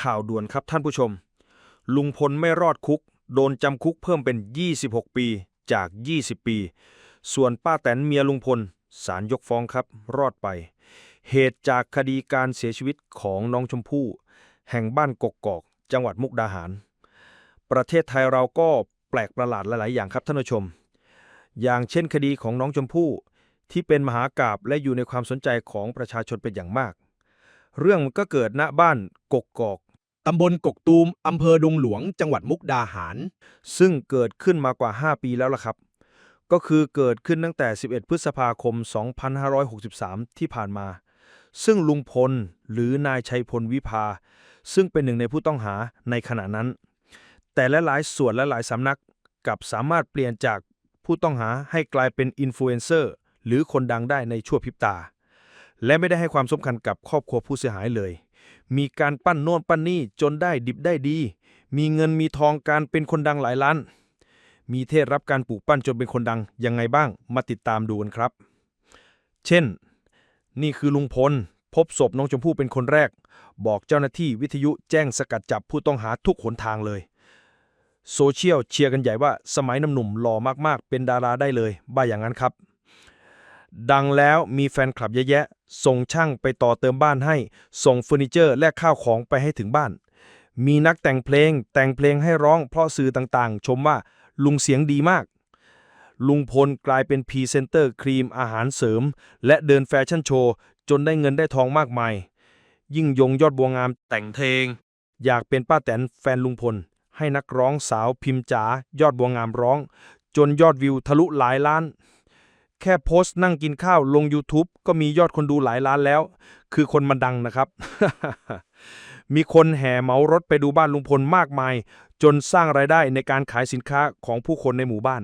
ข่าวด่วนครับท่านผู้ชม ลุงพลไม่รอดคุก โดนจำคุกเพิ่มเป็น 26 ปีจาก 20 ปี ส่วนป้าแตนเมียลุงพลศาลยกฟ้องครับ รอดไป เหตุจากคดีการเสียชีวิตของน้องชมพู่ แห่งบ้านกกกอก จังหวัดมุกดาหาร ประเทศไทยเราก็แปลกประหลาดหลาย ๆ อย่างครับท่านผู้ชม อย่างเช่นคดีของน้องชมพู่ที่เป็นมหากราบและอยู่ในความสนใจของประชาชนเป็นอย่างมาก เรื่องมันก็เกิดณบ้านกกกอก ตำบลกกตูมอำเภอดงหลวง จังหวัดมุกดาหาร ซึ่งเกิดขึ้นมากว่า 5 ปีแล้วล่ะครับ ก็คือเกิดขึ้นตั้งแต่ 11 พฤษภาคม 2563 ที่ผ่านมา ซึ่งลุงพลหรือนายชัยพลวิภา ซึ่งเป็นหนึ่งในผู้ต้องหาในขณะนั้น แต่และหลายส่วนและหลายสำนักกับสามารถเปลี่ยนจากผู้ต้องหาให้กลายเป็นอินฟลูเอนเซอร์หรือคนดังได้ในชั่วพริบตา และไม่ได้ให้ความสำคัญกับครอบครัวผู้เสียหายเลย มีการปั้นโน่นปั้นนี่จนได้ดิบได้ดี มีเงินมีทองการเป็นคนดังหลายล้าน มีเทศรับการปลูกปั้นจนเป็นคนดังยังไงบ้างมาติดตามดูกันครับ เช่น นี่คือลุงพล พบศพน้องชมพู่เป็นคนแรก บอกเจ้าหน้าที่วิทยุแจ้งสกัดจับผู้ต้องหาทุกหนทางเลย โซเชียลเชียร์กันใหญ่ว่าสมัยน้ำหนุ่มหล่อมากๆ เป็นดาราได้เลยบ้าอย่างนั้นครับ ดังแล้วมีแฟนคลับเยอะแยะ ส่งช่างไปต่อเติมบ้านให้ ส่งเฟอร์นิเจอร์และข้าวของไปให้ถึงบ้าน มีนักแต่งเพลงแต่งเพลงให้ร้องเพราะสื่อต่างๆ ชมว่าลุงเสียงดีมาก ลุงพลกลายเป็นพรีเซนเตอร์ครีมอาหารเสริม และเดินแฟชั่นโชว์ จนได้เงินได้ทองมากมาย ยิ่งยงยอดบัวงามแต่งเพลง อยากเป็นป้าแตนแฟนลุงพล ให้นักร้องสาวพิมพ์จ๋ายอดบัวงามร้อง จนยอดวิวทะลุหลายล้าน แค่โพสต์นั่งกินข้าวลง YouTube ก็มียอดคนดูหลายล้านแล้ว คือคนมันดังนะครับ มีคนแห่เหมารถไปดูบ้านลุงพลมากมาย จนสร้างรายได้ในการขายสินค้าของผู้คนในหมู่บ้าน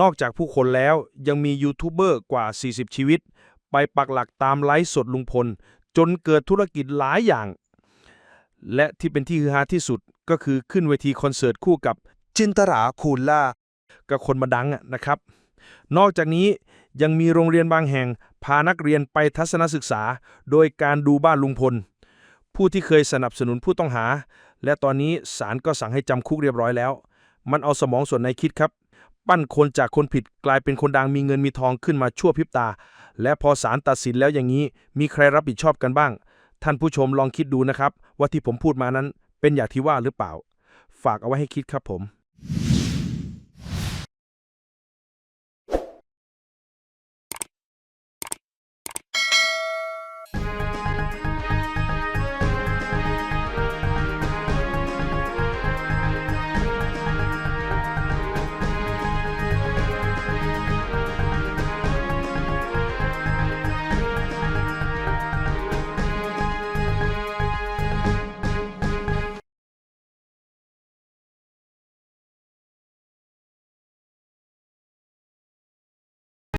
นอกจากผู้คนแล้วยังมียูทูบเบอร์กว่า 40 ชีวิต ไปปักหลักตามไลฟ์สดลุงพล จนเกิดธุรกิจหลายอย่าง และที่เป็นที่ฮือฮาที่สุดก็คือขึ้นเวทีคอนเสิร์ตคู่กับจินตราคูลล่ากับคนมาดังนะครับ นอกจากนี้ยังมีโรงเรียนบางแห่ง พานักเรียนไปทัศนศึกษา โดยการดูบ้านลุงพล ผู้ที่เคยสนับสนุนผู้ต้องหา และตอนนี้ศาลก็สั่งให้จำคุกเรียบร้อยแล้ว มันเอาสมองส่วนในคิดครับ ปั้นคนจากคนผิดกลายเป็นคนดังมีเงินมีทองขึ้นมาชั่วพริบตา และพอศาลตัดสินแล้วอย่างนี้ มีใครรับผิดชอบกันบ้าง ท่านผู้ชมลองคิดดูนะครับ ว่าที่ผมพูดมานั้นเป็นอย่างที่ว่าหรือเปล่า ฝากเอาไว้ให้คิดครับผม